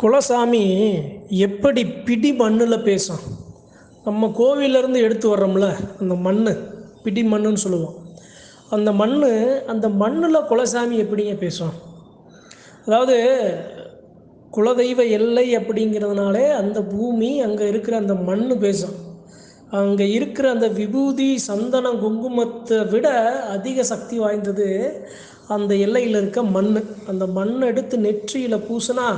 குலசாமி எப்படி பிடி மண்ணில் பேசும்? நம்ம கோவிலேருந்து எடுத்து வர்றோம்ல அந்த மண் பிடி மண்ணுன்னு சொல்லுவோம். அந்த மண் அந்த மண்ணில் குலசாமி எப்படிங்க பேசும் அதாவது குலதெய்வ எல்லை அப்படிங்கிறதுனாலே அந்த பூமி அங்கே இருக்கிற அந்த மண் பேசும். அங்கே இருக்கிற அந்த விபூதி சந்தனம் குங்குமத்தை விட அதிக சக்தி வாய்ந்தது அந்த எல்லையில் இருக்க மண் அந்த மண் எடுத்து நெற்றியில் பூசினா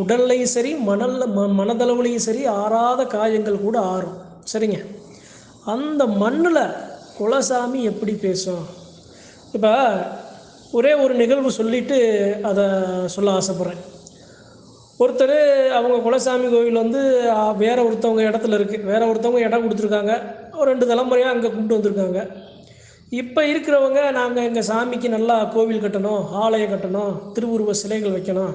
உடல்லையும் சரி மணலில் ம மனதளவுலையும் சரி ஆறாத காயங்கள் கூட ஆறும். சரிங்க? அந்த மண்ணில் குலசாமி எப்படி பேசும் இப்போ ஒரே ஒரு நிகழ்வு சொல்லிவிட்டு அதை சொல்ல ஆசைப்பட்றேன். ஒருத்தர் அவங்க குலசாமி கோவில் வந்து வேற ஒருத்தவங்க இடத்துல இருக்குது வேற ஒருத்தவங்க இடம் கொடுத்துருக்காங்க. ஒரு ரெண்டு தலைமுறையாக அங்கே கூப்பிட்டு வந்திருக்காங்க. இப்போ இருக்கிறவங்க நாங்கள் எங்கள் சாமிக்கு நல்லா கோவில் கட்டணும் ஆலயம் கட்டணும் திருவுருவ சிலைகள் வைக்கணும்.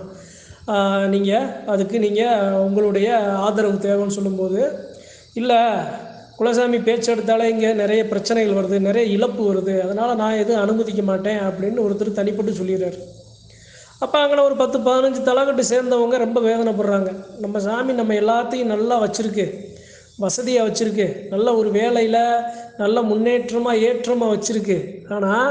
நீங்கள் அதுக்கு நீங்கள் உங்களுடைய ஆதரவு தேவைன்னு சொல்லும்போது இல்லை குலசாமி பேச்செடுத்தாலே இங்கே நிறைய பிரச்சனைகள் வருது நிறைய இழப்பு வருது அதனால் நான் எதுவும் அனுமதிக்க மாட்டேன் அப்படின்னு ஒருத்தர் தனிப்பட்டு சொல்லிடுறாரு. அப்போ அங்கே ஒரு பத்து பதினஞ்சு தலைகட்டு சேர்ந்தவங்க ரொம்ப வேதனைப்படுறாங்க. நம்ம சாமி நம்ம எல்லாத்தையும் நல்லா வச்சுருக்கு வசதியாக வச்சுருக்கு நல்ல ஒரு வேலையில் நல்ல முன்னேற்றமாக ஏற்றமாக வச்சுருக்கு. ஆனால்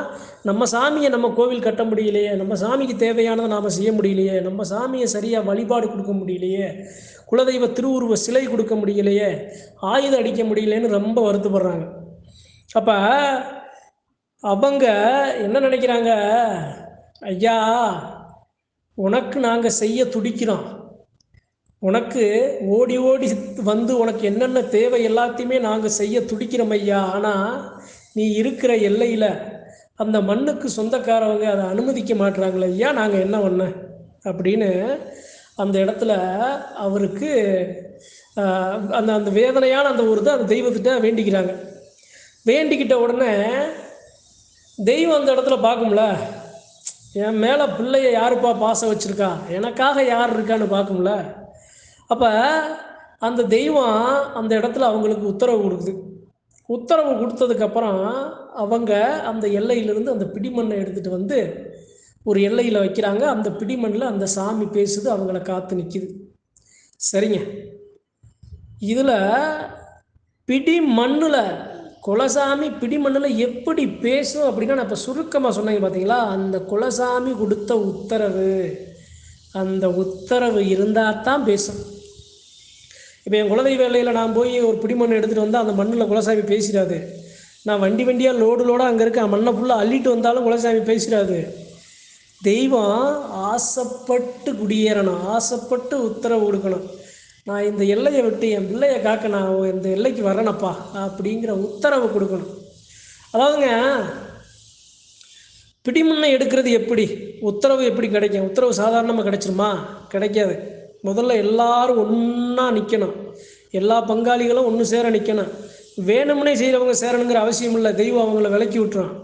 நம்ம சாமியை நம்ம கோவில் கட்ட முடியலையே நம்ம சாமிக்கு தேவையானதை நாம் செய்ய முடியலையே நம்ம சாமியை சரியாக வழிபாடு கொடுக்க முடியலையே குலதெய்வ திருவுருவ சிலை கொடுக்க முடியலையே ஆயுதம் அடிக்க முடியலையேன்னு ரொம்ப வருத்தப்படுறாங்க. அப்போ அவங்க என்ன நினைக்கிறாங்க? ஐயா உனக்கு நாங்கள் செய்ய துடிக்கிறோம். உனக்கு ஓடி ஓடி வந்து உனக்கு என்னென்ன தேவை எல்லாத்தையுமே நாங்கள் செய்ய துடிக்கிறோம் ஐயா. ஆனால் நீ இருக்கிற எல்லையில் அந்த மண்ணுக்கு சொந்தக்காரவங்க அதை அனுமதிக்க மாட்டுறாங்களே ஐயா நாங்கள் என்ன பண்ண? அப்படின்னு அந்த இடத்துல அவருக்கு அந்த அந்த வேதனையான அந்த ஒரு தான் அந்த தெய்வத்திட்ட வேண்டிக்கிறாங்க. வேண்டிக்கிட்ட உடனே தெய்வம் அந்த இடத்துல பார்க்கும்ல என் மேலே பிள்ளைய யாருப்பா பாசம் வச்சுருக்கா? எனக்காக யார் இருக்கான்னு பார்க்கும்ல அப்போ அந்த தெய்வம் அந்த இடத்துல அவங்களுக்கு உத்தரவு கொடுக்குது. உத்தரவு கொடுத்ததுக்கப்புறம் அவங்க அந்த எல்லையிலிருந்து அந்த பிடிமண்ணை எடுத்துகிட்டு வந்து ஒரு எல்லையில் வைக்கிறாங்க. அந்த பிடிமண்ணில் அந்த சாமி பேசுது அவங்கள காத்து நிற்கிது சரிங்க. இதில் பிடி மண்ணில் குலசாமி பிடி மண்ணில் எப்படி பேசும் அப்படின்னா நான் இப்போ சுருக்கமாக சொன்னீங்க பார்த்தீங்களா அந்த குலசாமி கொடுத்த உத்தரவு அந்த உத்தரவு இருந்தால் தான் பேசும். இப்போ என் குலதெய்வ வேலையில் நான் போய் ஒரு பிடிமண் எடுத்துகிட்டு வந்தால் அந்த மண்ணில் குலசாமி பேசிடாது. நான் வண்டி வண்டியாக லோடு லோடாக அங்கே இருக்க மண்ணை ஃபுல்லாக அள்ளிட்டு வந்தாலும் குலசாமி பேசிடாது. தெய்வம் ஆசைப்பட்டு குடியேறணும் ஆசைப்பட்டு உத்தரவு கொடுக்கணும். நான் இந்த எல்லையை விட்டு என் பிள்ளையை காக்க நான் இந்த எல்லைக்கு வரேனப்பா அப்படிங்கிற உத்தரவு கொடுக்கணும். அதாவதுங்க பிடிமண்ணை எடுக்கிறது எப்படி? உத்தரவு எப்படி கிடைக்கும்? உத்தரவு சாதாரணமாக கிடைச்சிருமா? கிடைக்காது. முதல்ல எல்லாரும் ஒன்றா நிற்கணும் எல்லா பங்காளிகளும் ஒன்று சேர நிற்கணும் வேணும்னே செய்கிறவங்க சேரணுங்கிற அவசியம் இல்லை. தெய்வம் அவங்கள விலக்கி விட்டுறான்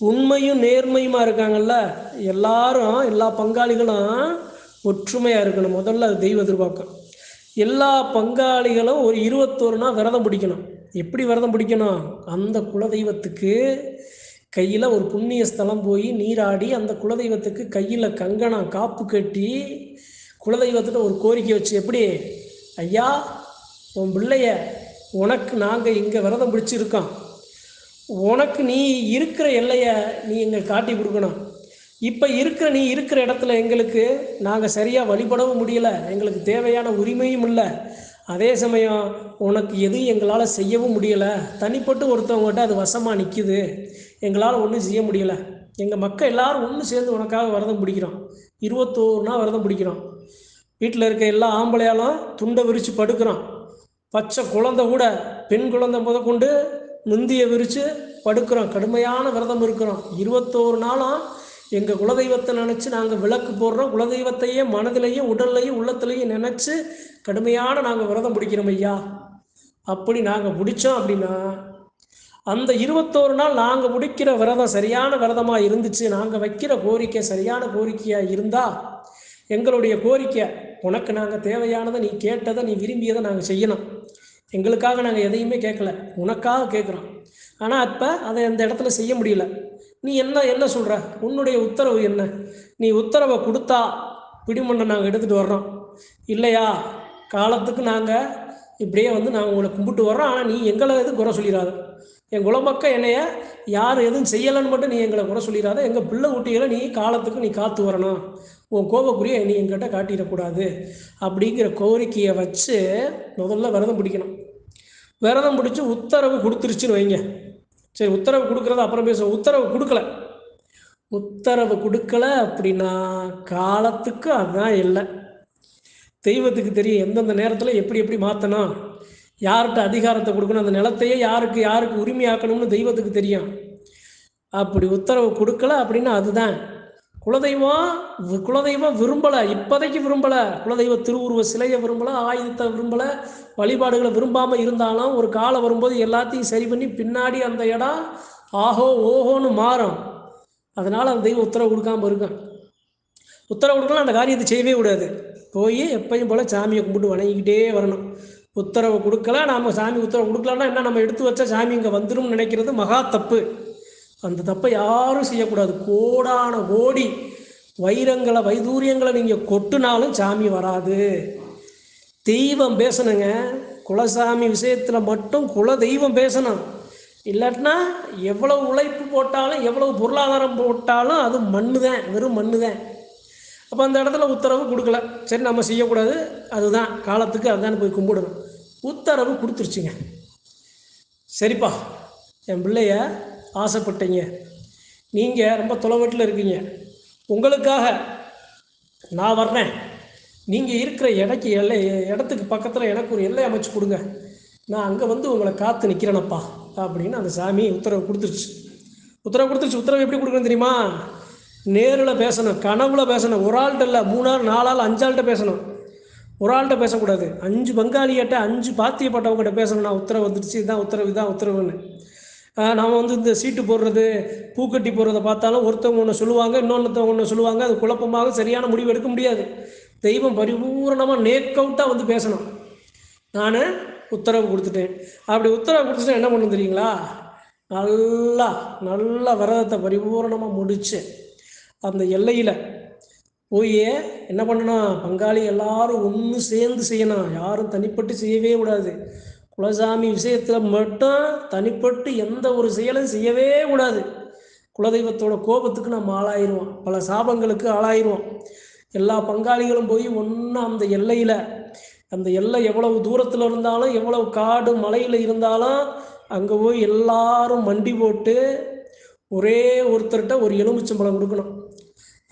உண்மையும் நேர்மையுமா இருக்காங்கல்ல? எல்லாரும் எல்லா பங்காளிகளும் ஒற்றுமையாக இருக்கணும். முதல்ல அது தெய்வ எதிர்பார்க்கும். எல்லா பங்காளிகளும் ஒரு இருபத்தோரு நாள் விரதம் பிடிக்கணும். எப்படி விரதம் பிடிக்கணும்? அந்த குலதெய்வத்துக்கு கையில் ஒரு புண்ணிய ஸ்தலம் போய் நீராடி அந்த குலதெய்வத்துக்கு கையில் கங்கணம் காப்பு கட்டி குலதெய்வத்திட்ட ஒரு கோரிக்கை வச்சு எப்படி ஐயா உன் பிள்ளைய உனக்கு நாங்கள் இங்கே விரதம் பிடிச்சிருக்கோம். உனக்கு நீ இருக்கிற எல்லையை நீ எங்கள் காட்டி கொடுக்கணும். இப்போ இருக்கிற நீ இருக்கிற இடத்துல எங்களுக்கு நாங்கள் சரியாக வழிபடவும் முடியலை எங்களுக்கு தேவையான உரிமையும் இல்லை. அதே சமயம் உனக்கு எதுவும் எங்களால் செய்யவும் முடியலை. தனிப்பட்டு ஒருத்தவங்ககிட்ட அது வசமாக நிற்கிது எங்களால் ஒன்றும் செய்ய முடியலை. எங்கள் மக்கள் எல்லாரும் ஒன்று சேர்ந்து உனக்காக விரதம் பிடிக்கிறோம். இருபத்தோரு நாள் விரதம் பிடிக்கிறோம் வீட்டில் இருக்க எல்லா ஆம்பளையாலும் துண்டை விரித்து படுக்கிறோம் பச்சை குழந்தை கூட பெண் குழந்தை கொண்டு முந்தியை விரித்து படுக்கிறோம் கடுமையான விரதம் இருக்கிறோம் இருபத்தோரு நாளும் எங்கள் குலதெய்வத்தை நினச்சி நாங்கள் விளக்கு போடுறோம். குலதெய்வத்தையே மனதிலையும் உடல்லையும் உள்ளத்துலையும் நினச்சி கடுமையான நாங்கள் விரதம் பிடிக்கிறோம் ஐயா. அப்படி நாங்கள் பிடிச்சோம் அப்படின்னா அந்த இருபத்தோரு நாள் நாங்கள் முடிக்கிற விரதம் சரியான விரதமாக இருந்துச்சு நாங்கள் வைக்கிற கோரிக்கை சரியான கோரிக்கையாக இருந்தால் எங்களுடைய கோரிக்கை உனக்கு நாங்கள் தேவையானதை நீ கேட்டதை நீ விரும்பியதை நாங்கள் செய்யணும். எங்களுக்காக நாங்கள் எதையுமே கேட்கல உனக்காக கேட்குறோம். ஆனால் அப்போ அதை அந்த இடத்துல செய்ய முடியல. நீ என்ன என்ன சொல்கிற உன்னுடைய உத்தரவு என்ன? நீ உத்தரவை கொடுத்தா பிடிமண்ணை நாங்கள் எடுத்துகிட்டு வர்றோம். இல்லையா? காலத்துக்கு நாங்கள் இப்படியே வந்து நாங்கள் உங்களை கும்பிட்டு வர்றோம். ஆனால் நீ எங்களை எதுவும் குறை சொல்லிடாது. என் குலமக்க என்னைய யார் எதுவும் செய்யலைன்னு மட்டும் நீ எங்களை குறை சொல்லிடாத. எங்கள் பிள்ளை குட்டிகளை நீ காலத்துக்கு நீ காத்து வரணும். உன் கோபக்குரிய நீ எங்கிட்ட காட்டிடக்கூடாது. அப்படிங்கிற கோரிக்கையை வச்சு முதல்ல விரதம் பிடிக்கணும். விரதம் பிடிச்சி உத்தரவு கொடுத்துருச்சுன்னு வைங்க. சரி உத்தரவு கொடுக்குறத அப்புறம் பேசுவோம். உத்தரவு கொடுக்கல. உத்தரவு கொடுக்கல அப்படின்னா காலத்துக்கு அதுதான் இல்லை. தெய்வத்துக்கு தெரியும் எந்தெந்த நேரத்தில் எப்படி எப்படி மாற்றணும் யார்கிட்ட அதிகாரத்தை கொடுக்கணும்? அந்த நிலத்தையே யாருக்கு யாருக்கு உரிமையாக்கணும்னு தெய்வத்துக்கு தெரியும். அப்படி உத்தரவு கொடுக்கல அப்படின்னா அதுதான். குலதெய்வம் குலதெய்வம் விரும்பலை. இப்போதைக்கு விரும்பலை. குலதெய்வ திருவுருவ சிலையை விரும்பலை. ஆயுதத்தை விரும்பலை. வழிபாடுகளை விரும்பாமல் இருந்தாலும் ஒரு காலம் வரும்போது எல்லாத்தையும் சரி பண்ணி பின்னாடி அந்த இடம் ஆஹோ ஓஹோன்னு மாறும். அதனால் அந்த தெய்வம் உத்தரவு கொடுக்காமல் இருக்கும் உத்தரவு கொடுக்கலாம் அந்த காரியத்தை செய்யவே கூடாது. போய் எப்பயும் போல் சாமியை கும்பிட்டு வணங்கிக்கிட்டே வரணும். உத்தரவு கொடுக்கல நாம் சாமி உத்தரவு கொடுக்கலன்னா என்ன நம்ம எடுத்து வச்சா சாமி இங்கே வந்துடும் நினைக்கிறது மகா தப்பு. அந்த தப்பை யாரும் செய்யக்கூடாது. கோடான ஓடி வைரங்களை வைதூரியங்களை நீங்கள் கொட்டுனாலும் சாமி வராது. தெய்வம் பேசணுங்க. குலசாமி விஷயத்தில் மட்டும் குல தெய்வம் பேசணும். இல்லாட்டினா எவ்வளவு உழைப்பு போட்டாலும் எவ்வளவு பொருளாதாரம் போட்டாலும் அது மண்ணு தான் வெறும் மண்ணு தான் அப்போ அந்த இடத்துல உத்தரவு கொடுக்கல. சரி நம்ம செய்யக்கூடாது. அதுதான் காலத்துக்கு அதுதான் போய் கும்பிடணும். உத்தரவு கொடுத்துருச்சுங்க. சரிப்பா என் பிள்ளைய ஆசைப்பட்டீங்க. நீங்கள் ரொம்ப தொலைவட்டில் இருக்கீங்க. உங்களுக்காக நான் வர்றேன். நீங்கள் இருக்கிற இடைக்கு எல்லை இடத்துக்கு பக்கத்தில் எனக்கு ஒரு எல்லை அமைச்சு கொடுங்க. நான் அங்கே வந்து உங்களை காத்து நிற்கிறேனப்பா அப்படின்னு அந்த சாமி உத்தரவு கொடுத்துருச்சு. உத்தரவு கொடுத்துருச்சு. உத்தரவு எப்படி கொடுக்குறேன்னு தெரியுமா? நேரில் பேசணும் கனவுல பேசணும் ஒரு ஆள்கிட்ட இல்லை மூணாள் நாலாள் அஞ்சாள்கிட்ட பேசணும். ஒரு ஆள்கிட்ட பேசக்கூடாது. அஞ்சு பங்காளிகிட்ட அஞ்சு பாத்தியப்பட்டவங்ககிட்ட பேசணும் நான் உத்தரவு வந்துடுச்சு இதான் உத்தரவு இதான் உத்தரவுன்னு. நம்ம வந்து இந்த சீட்டு போடுறது பூக்கட்டி போடுறத பார்த்தாலும் ஒருத்தவங்க ஒன்று சொல்லுவாங்க இன்னொருத்தவங்க ஒன்று சொல்லுவாங்க. அது குழப்பமாக சரியான முடிவு எடுக்க முடியாது. தெய்வம் பரிபூரணமாக நேக் அவுட்டாக வந்து பேசணும். நான் உத்தரவு கொடுத்துட்டேன். அப்படி உத்தரவு கொடுத்துட்டு என்ன பண்ணணும் தெரியுங்களா? நல்லா நல்லா விரதத்தை பரிபூரணமாக முடித்தேன் அந்த எல்லையில் போய் என்ன பண்ணணும் பங்காளி எல்லாரும் ஒன்று சேர்ந்து செய்யணும் யாரும் தனிப்பட்டு செய்யவே கூடாது. குலசாமி விஷயத்தில் மட்டும் தனிப்பட்டு எந்த ஒரு செயலும் செய்யவே கூடாது. குலதெய்வத்தோட கோபத்துக்கு நம்ம ஆளாயிருவோம். பல சாபங்களுக்கு ஆளாயிருவோம். எல்லா பங்காளிகளும் போய் ஒன்றா அந்த எல்லையில் அந்த எல்லை எவ்வளவு தூரத்தில் இருந்தாலும் எவ்வளவு காடு மலையில் இருந்தாலும் அங்கே போய் எல்லாரும் மண்டி போட்டு ஒரே ஒருத்தர்கிட்ட ஒரு எலுமிச்சம்பழம் கொடுக்கணும்.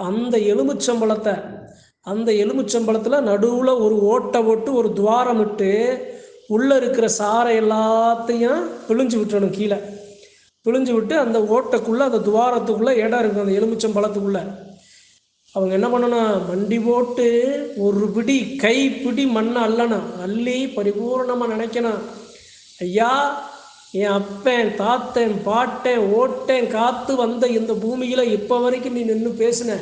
அந்த எலுமிச்சம்பழத்தை அந்த எலுமிச்சம்பழத்தில் நடுவில் ஒரு ஓட்டை போட்டு ஒரு துவாரம் விட்டு உள்ளே இருக்கிற சாரை எல்லாத்தையும் பிழிஞ்சு விட்டுறணும் கீழே. பிழிஞ்சு விட்டு அந்த ஓட்டைக்குள்ளே அந்த துவாரத்துக்குள்ளே இடம் இருக்கும் அந்த எலுமிச்சம்பழத்துக்குள்ளே. அவங்க என்ன பண்ணணும்? மண்டி போட்டு ஒரு பிடி கை பிடி மண்ணை அள்ளணும் அள்ளி பரிபூர்ணமாக நினைக்கணும். ஐயா என் அப்பேன் தாத்தேன் பாட்டேன் ஓட்டேன் காத்து வந்த இந்த பூமியில் இப்போ வரைக்கும் நீ நின்று பேசின.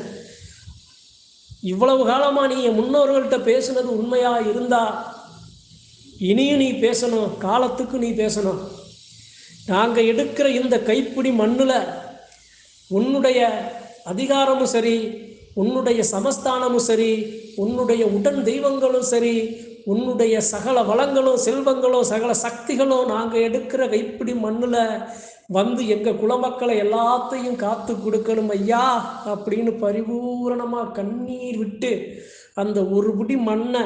இவ்வளவு காலமாக நீ என் முன்னோர்கள்ட்ட பேசுனது உண்மையாக இருந்தா? இனியும் நீ பேசணும் காலத்துக்கு நீ பேசணும். நாங்கள் எடுக்கிற இந்த கைப்பிடி மண்ணில் உன்னுடைய அதிகாரமும் சரி உன்னுடைய சமஸ்தானமும் சரி உன்னுடைய உடன் தெய்வங்களும் சரி உன்னுடைய சகல வளங்களும் செல்வங்களும் சகல சக்திகளும் நாங்கள் எடுக்கிற வைப்பிடி மண்ணில் வந்து எங்கள் குலமக்களை எல்லாத்தையும் காத்து கொடுக்கணும் ஐயா அப்படின்னு பரிபூரணமாக கண்ணீர் விட்டு அந்த ஒரு பிடி மண்ணை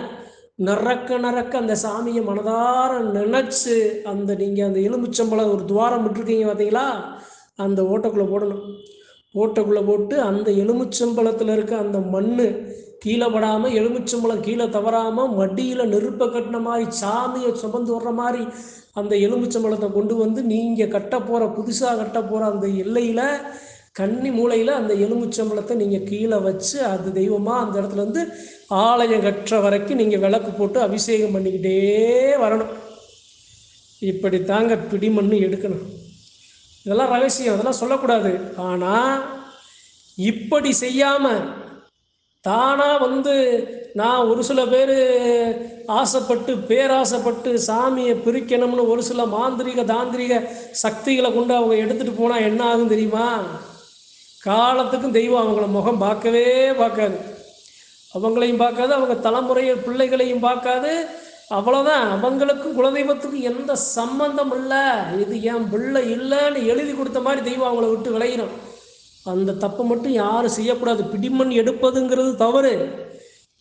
நறக்க நறக்க அந்த சாமியை மனதார நினச்சி அந்த நீங்கள் அந்த எலுமிச்சம்பழம் ஒரு துவாரம் விட்டுருக்கீங்க பார்த்தீங்களா அந்த ஓட்டைக்குள்ளே போடணும். ஓட்டைக்குள்ளே போட்டு அந்த எலுமிச்சம்பழத்தில் இருக்க அந்த மண் கீழே படாமல் எலுமிச்சம்பழம் கீழே தவறாமல் மடியில் நெருப்பை கட்டின மாதிரி சாமியை சுமந்து வர்ற மாதிரி அந்த எலுமிச்சம்பழத்தை கொண்டு வந்து நீங்கள் கட்ட போகிற புதுசாக கட்ட போகிற அந்த எல்லையில் கன்னி மூலையில் அந்த எலுமிச்சம்பழத்தை நீங்கள் கீழே வச்சு அது தெய்வமாக அந்த இடத்துல இருந்து ஆலயம் கட்டுற வரைக்கும் நீங்கள் விளக்கு போட்டு அபிஷேகம் பண்ணிக்கிட்டே வரணும். இப்படி தாங்க பிடிமண்ணு எடுக்கணும். இதெல்லாம் ரகசியம் அதெல்லாம் சொல்லக்கூடாது. ஆனால் இப்படி செய்யாமல் தானாக வந்து நான் ஒரு சில பேர் ஆசைப்பட்டு பேராசைப்பட்டு சாமியை பிரிக்கணும்னு ஒரு சில மாந்திரிக தாந்திரிக சக்திகளை கொண்டு அவங்க எடுத்துகிட்டு போனால் என்ன ஆகும் தெரியுமா? காலத்துக்கும் தெய்வம் அவங்கள முகம் பார்க்கவே பார்க்காது. அவங்களையும் பார்க்காது அவங்க தலைமுறைய பிள்ளைகளையும் பார்க்காது. அவ்வளோதான் அவங்களுக்கும் குலதெய்வத்துக்கும் எந்த சம்பந்தம் இல்லை இது என் பிள்ளை இல்லைன்னு எழுதி கொடுத்த மாதிரி தெய்வம் அவங்கள விட்டு விளையிடும் அந்த தப்பை மட்டும் யாரும் செய்யக்கூடாது. பிடிமண் எடுப்பதுங்கிறது தவறு.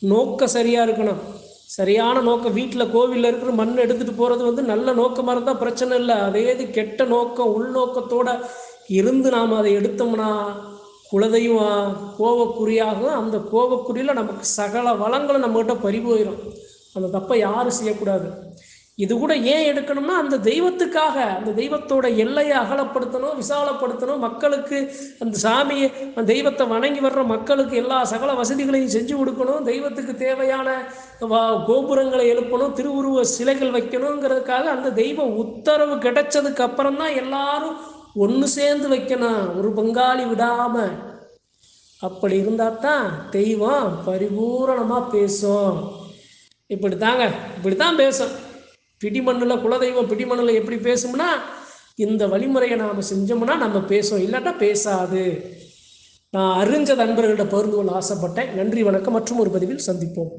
நோக்கம் சரியாக இருக்கணும். சரியான நோக்கம். வீட்டில் கோவிலில் இருக்கிற மண் எடுத்துகிட்டு போகிறது வந்து நல்ல நோக்கமாக இருந்தால் பிரச்சனை இல்லை. அதே இது கெட்ட நோக்கம் உள்நோக்கத்தோட இருந்து நாம் அதை எடுத்தோம்னா குலதெய்வம் கோவக்குறியாகும் அந்த கோவக்குறியில் நமக்கு சகல வளங்களும் நம்மகிட்ட பறி போயிடும் அந்த தப்பை யாரும் செய்யக்கூடாது. இது கூட ஏன் எடுக்கணும்னா அந்த தெய்வத்துக்காக அந்த தெய்வத்தோட எல்லையை அகலப்படுத்தணும் விசாலப்படுத்தணும். மக்களுக்கு அந்த சாமியை அந்த தெய்வத்தை வணங்கி வர்ற மக்களுக்கு எல்லா சகல வசதிகளையும் செஞ்சு கொடுக்கணும். தெய்வத்துக்கு தேவையான வா- கோபுரங்களை எழுப்பணும் திருவுருவ சிலைகள் வைக்கணுங்கிறதுக்காக அந்த தெய்வம் உத்தரவு கிடைச்சதுக்கு அப்புறம் தான் எல்லாரும் ஒன்று சேர்ந்து வைக்கணும். ஒரு பங்காளி விடாம. அப்படி இருந்தால் தான் தெய்வம் பரிபூரணமாக பேசும். இப்படி தாங்க இப்படி தான் பேசும். பிடிமண்ணில் குலதெய்வம் பிடிமண்ணில் எப்படி பேசும்னா இந்த வழிமுறையை நாம் செஞ்சோம்னா நம்ம பேசுவோம். இல்லாட்டா பேசாது. நான் அறிஞ்ச நண்பர்கள்ட்ட பகிர்ந்து கொள்ள ஆசைப்பட்டேன். நன்றி வணக்கம் மற்றும் ஒரு பதிவில் சந்திப்போம்.